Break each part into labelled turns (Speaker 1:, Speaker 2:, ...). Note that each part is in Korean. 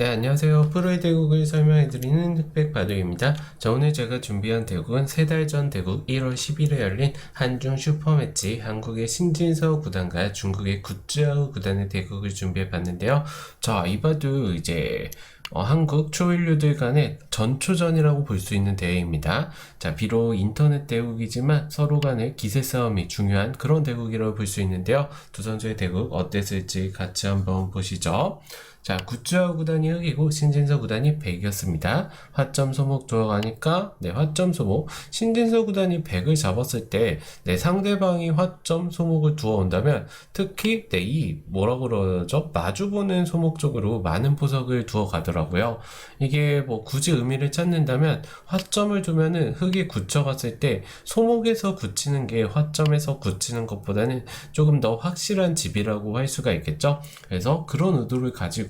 Speaker 1: 네, 안녕하세요. 프로의 대국을 설명해드리는 흑백 바둑입니다. 자, 오늘 제가 준비한 대국은 세 달 전 대국 1월 10일에 열린 한중 슈퍼매치 한국의 신진서 구단과 중국의 굿즈아우 구단의 대국을 준비해봤는데요. 자, 이 바둑 이제 어, 한국 초일류들 간의 전초전이라고 볼 수 있는 대회입니다. 자, 비록 인터넷 대국이지만 서로 간의 기세 싸움이 중요한 그런 대국이라고 볼 수 있는데요. 두 선수의 대국 어땠을지 같이 한번 보시죠. 자, 굿즈아우 구단이 흑이고 신진서 구단이 백이었습니다. 화점 소목 들어가니까 네, 화점 소목. 신진서 구단이 백을 잡았을 때 네, 상대방이 화점 소목을 두어 온다면 특히 네, 이 뭐라 그러죠? 마주보는 소목 쪽으로 많은 포석을 두어 가더라고요. 이게 뭐 굳이 의미를 찾는다면 화점을 두면은 흑이 굳혀 갔을 때 소목에서 굳히는 게 화점에서 굳히는 것보다는 조금 더 확실한 집이라고 할 수가 있겠죠. 그래서 그런 의도를 가지고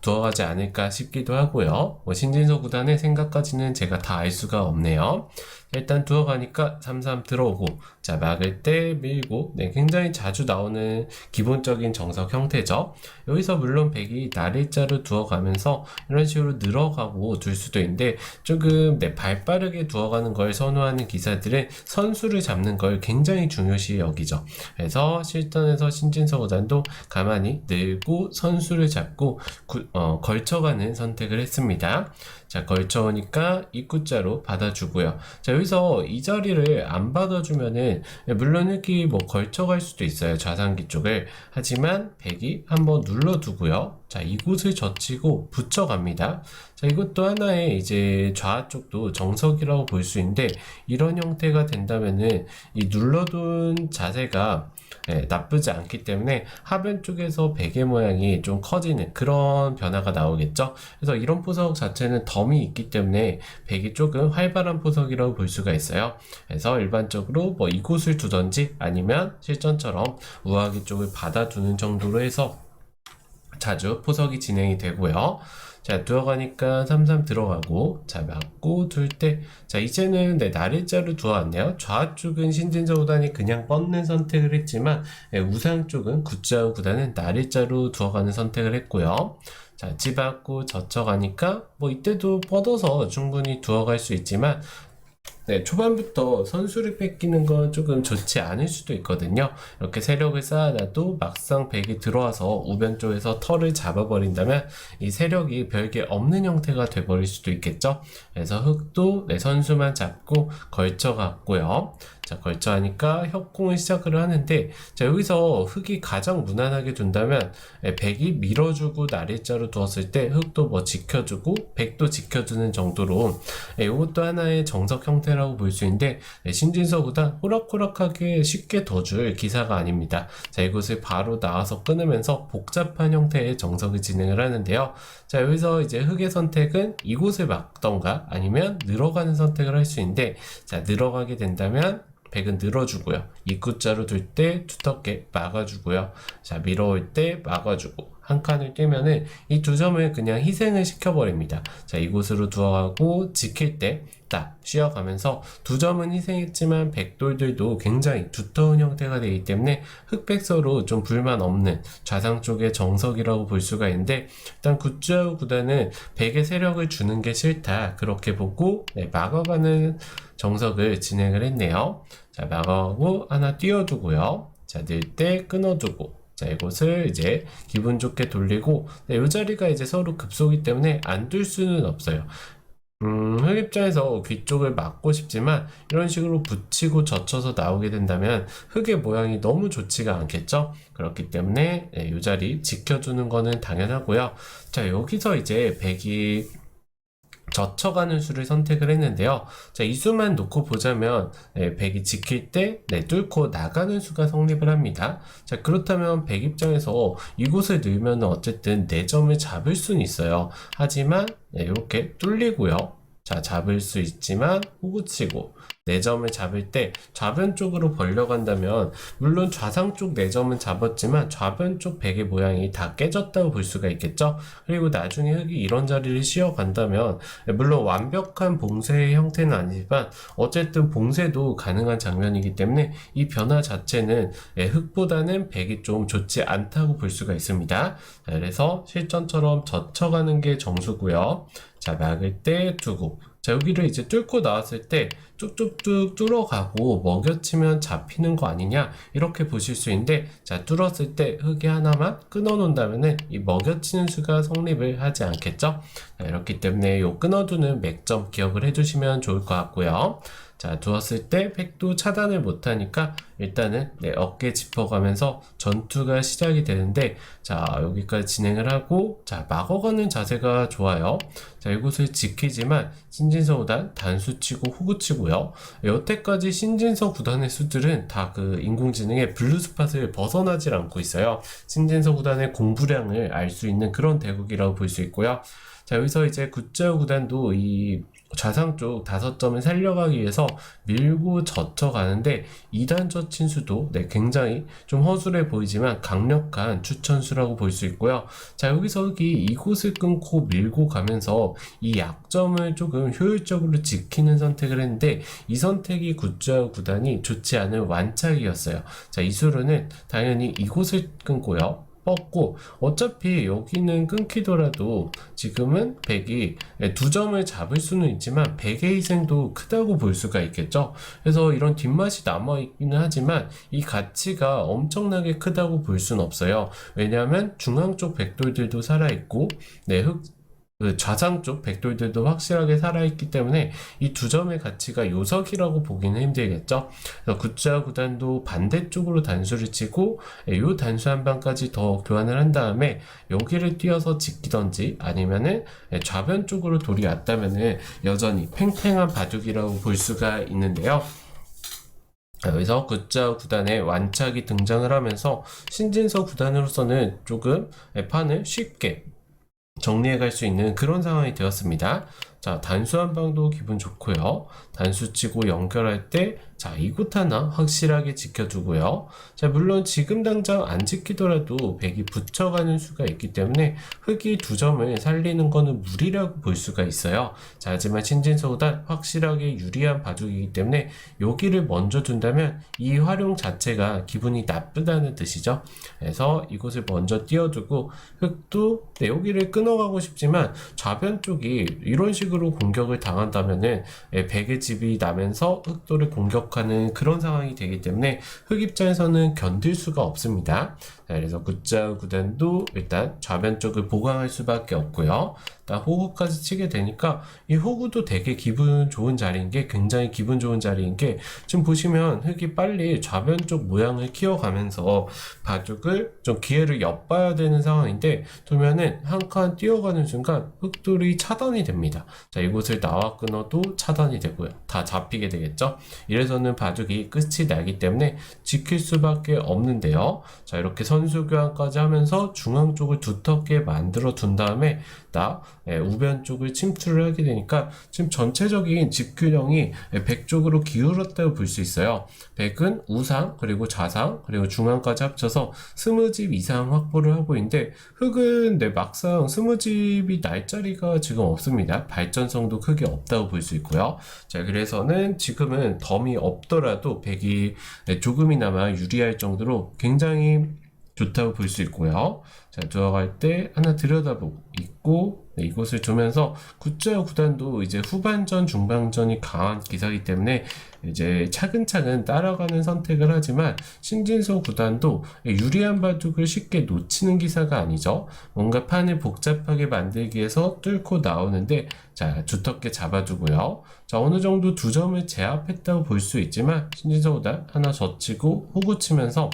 Speaker 1: 두어가지 않을까 싶기도 하고요. 뭐 신진서 구단의 생각까지는 제가 다 알 수가 없네요. 일단 두어가니까 3-3 들어오고 자 막을 때 밀고 네 굉장히 자주 나오는 기본적인 정석 형태죠. 여기서 물론 백이 날일자로 두어가면서 이런 식으로 늘어가고 둘 수도 있는데 조금 네 발빠르게 두어가는 걸 선호하는 기사들은 선수를 잡는 걸 굉장히 중요시 여기죠. 그래서 실전에서 신진서 구단도 가만히 늘고 선수를 잡고 구- 어, 걸쳐가는 선택을 했습니다 자 걸쳐오니까 입구자로 받아주고요. 자 여기서 이 자리를 안 받아주면은 물론 이렇게 뭐 걸쳐갈 수도 있어요 좌상기 쪽을. 하지만 백이 한번 눌러두고요 자 이곳을 젖히고 붙여갑니다 자 이것도 하나의 이제 좌 쪽도 정석이라고 볼 수 있는데 이런 형태가 된다면은 이 눌러둔 자세가 예, 나쁘지 않기 때문에 하변 쪽에서 베개 모양이 좀 커지는 그런 변화가 나오겠죠. 그래서 이런 포석 자체는 덤이 있기 때문에 백이 조금 활발한 포석이라고 볼 수가 있어요. 그래서 일반적으로 뭐 이곳을 두던지 아니면 실전처럼 우아기 쪽을 받아두는 정도로 해서 자주 포석이 진행이 되고요. 자, 들어가니까 33 들어가고, 자, 맞고, 둘 때, 자, 이제는 네, 날일자로 두어왔네요. 좌쪽은 신진서 구단이 그냥 뻗는 선택을 했지만, 예, 우상 쪽은 굿자우 구단은 날일자로 두어가는 선택을 했고요. 자, 집었고 젖혀가니까, 뭐, 이때도 뻗어서 충분히 두어갈 수 있지만, 네, 초반부터 선수를 뺏기는 건 조금 좋지 않을 수도 있거든요. 이렇게 세력을 쌓아놔도 막상 백이 들어와서 우변 쪽에서 털을 잡아버린다면 이 세력이 별게 없는 형태가 돼버릴 수도 있겠죠. 그래서 흑도 내 선수만 잡고 걸쳐갔고요. 자, 걸쳐하니까 협공을 시작을 하는데, 자, 여기서 흑이 가장 무난하게 둔다면, 예, 백이 밀어주고 날일자로 두었을 때 흑도 뭐 지켜주고, 백도 지켜주는 정도로, 예, 이것도 하나의 정석 형태 라고 볼 수 있는데, 예, 신진서보다 호락호락하게 쉽게 더줄 기사가 아닙니다. 자, 이곳을 바로 나와서 끊으면서 복잡한 형태의 정석을 진행을 하는데요. 자, 여기서 이제 흑의 선택은 이곳을 막던가 아니면 늘어가는 선택을 할 수 있는데, 자, 늘어가게 된다면, 백은 늘어주고요. 입구자로 둘 때 두텁게 막아주고요. 자, 밀어올 때 막아주고. 한 칸을 떼면은 이 두 점을 그냥 희생을 시켜버립니다. 자, 이곳으로 두어가고 지킬 때 딱 쉬어가면서 두 점은 희생했지만 백돌들도 굉장히 두터운 형태가 되기 때문에 흑백서로 좀 불만 없는 좌상 쪽의 정석이라고 볼 수가 있는데 일단 굿즈아우 구단은 백의 세력을 주는 게 싫다 그렇게 보고 네, 막아가는 정석을 진행을 했네요. 자, 막아가고 하나 띄워두고요. 자, 늘 때 끊어두고. 자, 이곳을 이제 기분 좋게 돌리고, 네, 이 자리가 이제 서로 급소기 때문에 안 둘 수는 없어요. 음, 흑 입장에서 귀 쪽을 막고 싶지만 이런 식으로 붙이고 젖혀서 나오게 된다면 흑의 모양이 너무 좋지가 않겠죠? 그렇기 때문에 네, 이 자리 지켜주는 거는 당연하고요. 자, 여기서 이제 백이 젖혀가는 수를 선택을 했는데요. 자, 이 수만 놓고 보자면, 네, 100이 지킬 때, 네, 뚫고 나가는 수가 성립을 합니다. 자, 그렇다면 100 입장에서 이곳을 넣으면 어쨌든 4점을 잡을 수는 있어요. 하지만, 네, 이렇게 뚫리고요. 자, 잡을 수 있지만, 호구치고, 4점을 잡을 때 좌변 쪽으로 벌려간다면 물론 좌상 쪽 4점은 잡았지만 좌변 쪽 백의 모양이 다 깨졌다고 볼 수가 있겠죠. 그리고 나중에 흙이 이런 자리를 씌어간다면 물론 완벽한 봉쇄의 형태는 아니지만 어쨌든 봉쇄도 가능한 장면이기 때문에 이 변화 자체는 예, 흙보다는 백이 좀 좋지 않다고 볼 수가 있습니다. 자, 그래서 실전처럼 젖혀가는 게 정수고요. 자, 막을 때 두고. 자, 여기를 이제 뚫고 나왔을 때 쭉쭉쭉 뚫어가고 먹여치면 잡히는 거 아니냐 이렇게 보실 수 있는데 자 뚫었을 때 흙이 하나만 끊어 놓는다면은 이 먹여치는 수가 성립을 하지 않겠죠? 자, 이렇기 때문에 요 끊어두는 맥점 기억을 해주시면 좋을 것 같고요 자 두었을 때 팩도 차단을 못하니까 일단은 네, 어깨 짚어가면서 전투가 시작이 되는데 자 여기까지 진행을 하고 자 막어가는 자세가 좋아요. 자 이곳을 지키지만 신진서 구단 단수 치고 호구 치고요. 여태까지 신진서 구단의 수들은 다 그 인공지능의 블루스팟을 벗어나질 않고 있어요. 신진서 구단의 공부량을 알 수 있는 그런 대국이라고 볼 수 있고요 자 여기서 이제 굿자우 구단도 이 좌상 쪽 다섯 점을 살려가기 위해서 밀고 젖혀 가는데 2단 젖힌 수도 네, 굉장히 좀 허술해 보이지만 강력한 추천수라고 볼 수 있고요. 자 여기서 흙이 이곳을 끊고 밀고 가면서 이 약점을 조금 효율적으로 지키는 선택을 했는데 이 선택이 굿즈와 구단이 좋지 않은 완착이었어요. 자 이 수로는 당연히 이곳을 끊고요. 뻗고 어차피 여기는 끊기더라도 지금은 100이 두 점을 잡을 수는 있지만 100의 희생도 크다고 볼 수가 있겠죠. 그래서 이런 뒷맛이 남아있기는 하지만 이 가치가 엄청나게 크다고 볼 수는 없어요. 왜냐하면 중앙 쪽 백돌들도 살아있고 네, 흑, 그 좌상 쪽 백돌들도 확실하게 살아있기 때문에 이 두 점의 가치가 요석이라고 보기는 힘들겠죠. 그래서 굿자 구단도 반대쪽으로 단수를 치고 이 단수 한 방까지 더 교환을 한 다음에 여기를 뛰어서 지키던지 아니면은 좌변 쪽으로 돌이 왔다면은 여전히 팽팽한 바둑이라고 볼 수가 있는데요. 여기서 굿자 구단의 완착이 등장을 하면서 신진서 구단으로서는 조금 판을 쉽게 정리해 갈 수 있는 그런 상황이 되었습니다. 자, 단수 한 방도 기분 좋고요. 단수 치고 연결할 때, 자, 이곳 하나 확실하게 지켜주고요. 자, 물론 지금 당장 안 지키더라도 백이 붙여가는 수가 있기 때문에 흙이 두 점을 살리는 거는 무리라고 볼 수가 있어요. 자, 하지만 신진서보다 확실하게 유리한 바둑이기 때문에 여기를 먼저 둔다면 이 활용 자체가 기분이 나쁘다는 뜻이죠. 그래서 이곳을 먼저 띄워두고 흙도 네, 여기를 끊어가고 싶지만 좌변 쪽이 이런 식으로 공격을 당한다면은 예, 백의 집이 나면서 흑도를 공격하는 그런 상황이 되기 때문에 흑 입장에서는 견딜 수가 없습니다. 자, 그래서 굿자 구단도 일단 좌변 쪽을 보강할 수밖에 없고요. 일단 호구까지 치게 되니까 이 호구도 되게 기분 좋은 자리인 게 굉장히 기분 좋은 자리인 게 지금 보시면 흑이 빨리 좌변 쪽 모양을 키워가면서 바둑을 좀 기회를 엿봐야 되는 상황인데 두면은 한 칸 뛰어가는 순간 흑돌이 차단이 됩니다. 자 이곳을 나와 끊어도 차단이 되고요. 다 잡히게 되겠죠. 이래서는 바둑이 끝이 나기 때문에 지킬 수밖에 없는데요. 자 이렇게 선수 교환까지 하면서 중앙 쪽을 두텁게 만들어 둔 다음에 나 예, 우변 쪽을 침투를 하게 되니까 지금 전체적인 직균형이 예, 백 쪽으로 기울었다고 볼 수 있어요. 백은 우상 그리고 좌상 그리고 중앙까지 합쳐서 스무 집 이상 확보를 하고 있는데 흑은 네, 막상 스무 집이 날 자리가 지금 없습니다. 발전성도 크게 없다고 볼 수 있고요. 자 그래서는 지금은 덤이 없더라도 백이 네, 조금이나마 유리할 정도로 굉장히 좋다고 볼 수 있고요. 자, 들어갈 때 하나 들여다보고 있고 네, 이곳을 두면서 굿자 구단도 이제 후반전, 중반전이 강한 기사이기 때문에 이제 차근차근 따라가는 선택을 하지만 신진서 구단도 유리한 바둑을 쉽게 놓치는 기사가 아니죠. 뭔가 판을 복잡하게 만들기 위해서 뚫고 나오는데 자 두텁게 잡아두고요. 자 어느 정도 두 점을 제압했다고 볼 수 있지만 신진서 구단 하나 젖히고 호구 치면서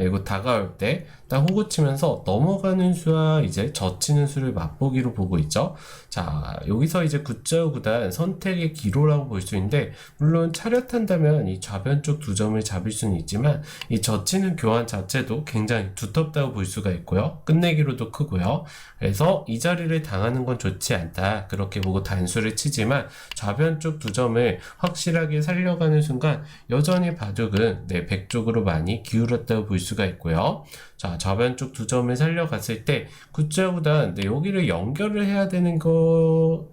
Speaker 1: 그리고 다가올 때 딱 호구 치면서 넘어가는 수와 이제 젖히는 수를 맛보기로 보고 있죠. 자, 여기서 이제 굿자우 구단 선택의 기로라고 볼 수 있는데, 물론 차렷한다면 이 좌변 쪽 두 점을 잡을 수는 있지만, 이 젖히는 교환 자체도 굉장히 두텁다고 볼 수가 있고요. 끝내기로도 크고요. 그래서 이 자리를 당하는 건 좋지 않다. 그렇게 보고 단수를 치지만, 좌변 쪽 두 점을 확실하게 살려가는 순간, 여전히 바둑은 네, 백 쪽으로 많이 기울었다고 볼 수가 있고요. 자, 좌변 쪽 두 점을 살려갔을 때, 굿자보다 네, 여기를 연결을 해야 되는 거,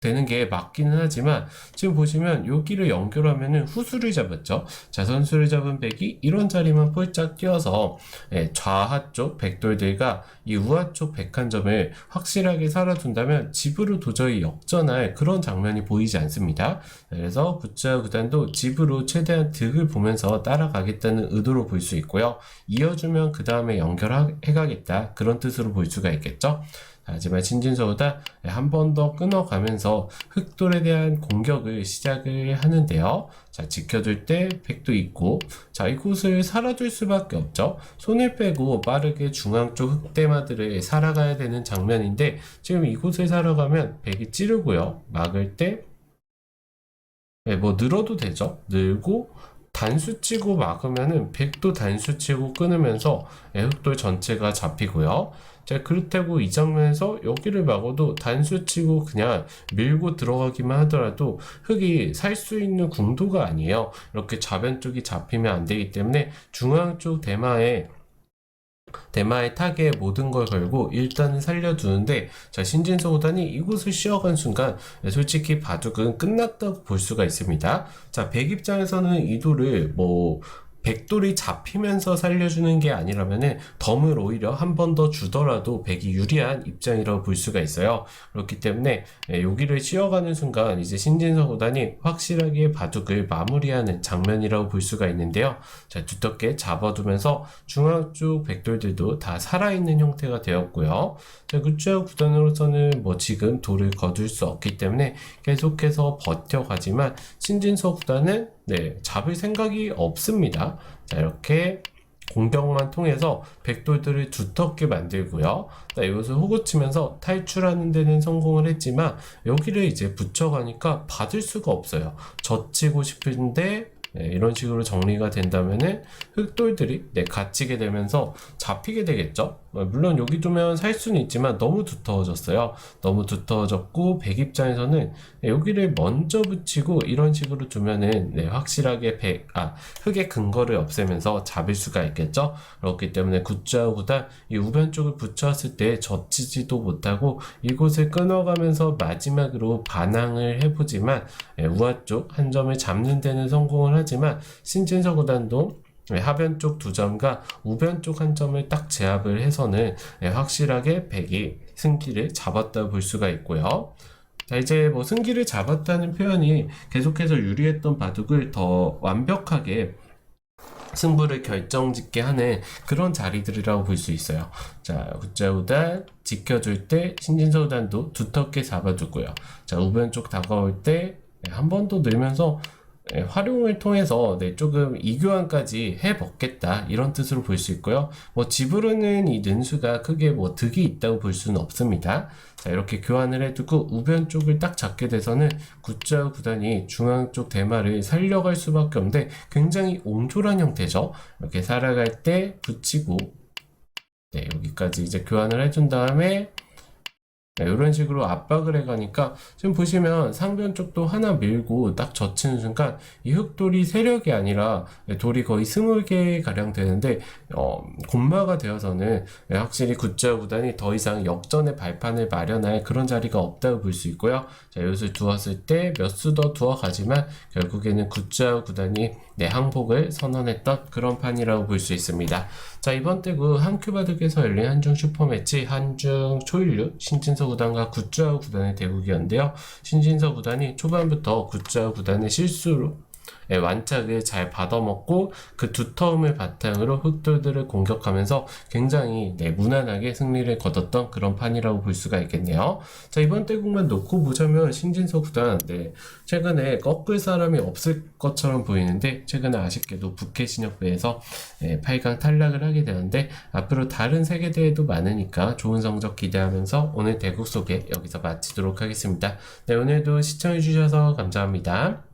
Speaker 1: 되는 게 맞기는 하지만, 지금 보시면 여기를 연결하면은 후수를 잡았죠. 자, 선수를 잡은 백이 이런 자리만 폴짝 뛰어서, 예, 좌하 쪽 백돌들과 이 우하 쪽 백한 점을 확실하게 살아둔다면 집으로 도저히 역전할 그런 장면이 보이지 않습니다. 그래서 굿자 구단도 집으로 최대한 득을 보면서 따라가겠다는 의도로 볼 수 있고요. 이어주면 그 다음에 연결해 가겠다 그런 뜻으로 볼 수가 있겠죠. 하지만 신진서보다 한 번 더 끊어가면서 흑돌에 대한 공격을 시작을 하는데요. 자, 지켜줄 때 백도 있고, 자, 이곳을 살아줄 수밖에 없죠. 손을 빼고 빠르게 중앙 쪽 흑대마들을 살아가야 되는 장면인데, 지금 이곳을 살아가면 백이 찌르고요. 막을 때, 네, 뭐 늘어도 되죠. 늘고, 단수 치고 막으면은 백도 단수 치고 끊으면서 예, 흑돌 전체가 잡히고요. 자, 그렇다고 이 장면에서 여기를 막아도 단수 치고 그냥 밀고 들어가기만 하더라도 흑이 살 수 있는 궁도가 아니에요. 이렇게 좌변 쪽이 잡히면 안 되기 때문에 중앙 쪽 대마에 대마의 탁에 모든 걸 걸고 일단은 살려두는데 자 신진서 구단이 이곳을 쉬어간 순간 솔직히 바둑은 끝났다고 볼 수가 있습니다. 자 백 입장에서는 이도를 뭐 백돌이 잡히면서 살려주는 게 아니라면은 덤을 오히려 한 번 더 주더라도 백이 유리한 입장이라고 볼 수가 있어요. 그렇기 때문에 예, 여기를 쉬어가는 순간 이제 신진서 구단이 확실하게 바둑을 마무리하는 장면이라고 볼 수가 있는데요. 자 두텁게 잡아두면서 중앙 쪽 백돌들도 다 살아있는 형태가 되었고요. 자 굿즈아 구단으로서는 뭐 지금 돌을 거둘 수 없기 때문에 계속해서 버텨가지만 신진서 구단은 네, 잡을 생각이 없습니다. 자, 이렇게 공격만 통해서 백돌들을 두텁게 만들고요. 자, 이것을 호구 치면서 탈출하는 데는 성공을 했지만 여기를 이제 붙여가니까 받을 수가 없어요. 젖히고 싶은데 네, 이런 식으로 정리가 된다면은 흑돌들이 네, 갇히게 되면서 잡히게 되겠죠. 어, 물론 여기 두면 살 수는 있지만 너무 두터워졌어요. 너무 두터워졌고 백 입장에서는 네, 여기를 먼저 붙이고 이런 식으로 두면은 네, 확실하게 백, 아, 흑의 근거를 없애면서 잡을 수가 있겠죠. 그렇기 때문에 굿자우보다 이 우변 쪽을 붙였을 때 젖히지도 못하고 이곳을 끊어가면서 마지막으로 반항을 해보지만 예, 우하 쪽 한 점을 잡는 데는 성공을 하지만 신진서 구단도 예, 하변 쪽 두 점과 우변 쪽 한 점을 딱 제압을 해서는 예, 확실하게 백이 승기를 잡았다 볼 수가 있고요. 자, 이제 뭐 승기를 잡았다는 표현이 계속해서 유리했던 바둑을 더 완벽하게 승부를 결정짓게 하는 그런 자리들이라고 볼 수 있어요. 자, 굿자우단 지켜줄 때 신진서 우단도 두텁게 잡아주고요. 자, 우변 쪽 다가올 때 한 번 더 늘면서 예, 활용을 통해서 네, 조금 이교환까지 해먹겠다 이런 뜻으로 볼 수 있고요. 뭐 집으로는 이 는수가 크게 뭐 득이 있다고 볼 수는 없습니다. 자 이렇게 교환을 해두고 우변 쪽을 딱 잡게 돼서는 굿자 구단이 중앙 쪽 대마를 살려갈 수밖에 없는데 굉장히 옹졸한 형태죠. 이렇게 살아갈 때 붙이고 네 여기까지 이제 교환을 해준 다음에 네, 이런 식으로 압박을 해가니까 지금 보시면 상변 쪽도 하나 밀고 딱 젖히는 순간 이 흑돌이 세력이 아니라 돌이 거의 스물 개 가량 되는데 어, 곤마가 되어서는 확실히 굿자 구단이 더 이상 역전의 발판을 마련할 그런 자리가 없다고 볼 수 있고요. 자, 이것을 두었을 때 몇 수 더 두어가지만 결국에는 굿자 구단이 네, 항복을 선언했던 그런 판이라고 볼 수 있습니다. 자, 이번 대구 한큐바둑에서 열린 한중 슈퍼매치 한중 초일류 신진 서 구단과 굿자 구단의 대국이었는데요. 신진서 구단이 초반부터 굿자 구단의 실수로 예, 완짝을 잘 받아먹고 그 두터움을 바탕으로 흑돌들을 공격하면서 굉장히 네, 무난하게 승리를 거뒀던 그런 판이라고 볼 수가 있겠네요. 자 이번 대국만 놓고 보자면 신진서 구단 네, 최근에 꺾을 사람이 없을 것처럼 보이는데 최근에 아쉽게도 북해 신협배에서 네, 8강 탈락을 하게 되는데 앞으로 다른 세계 대회도 많으니까 좋은 성적 기대하면서 오늘 대국 소개 여기서 마치도록 하겠습니다. 네 오늘도 시청해주셔서 감사합니다.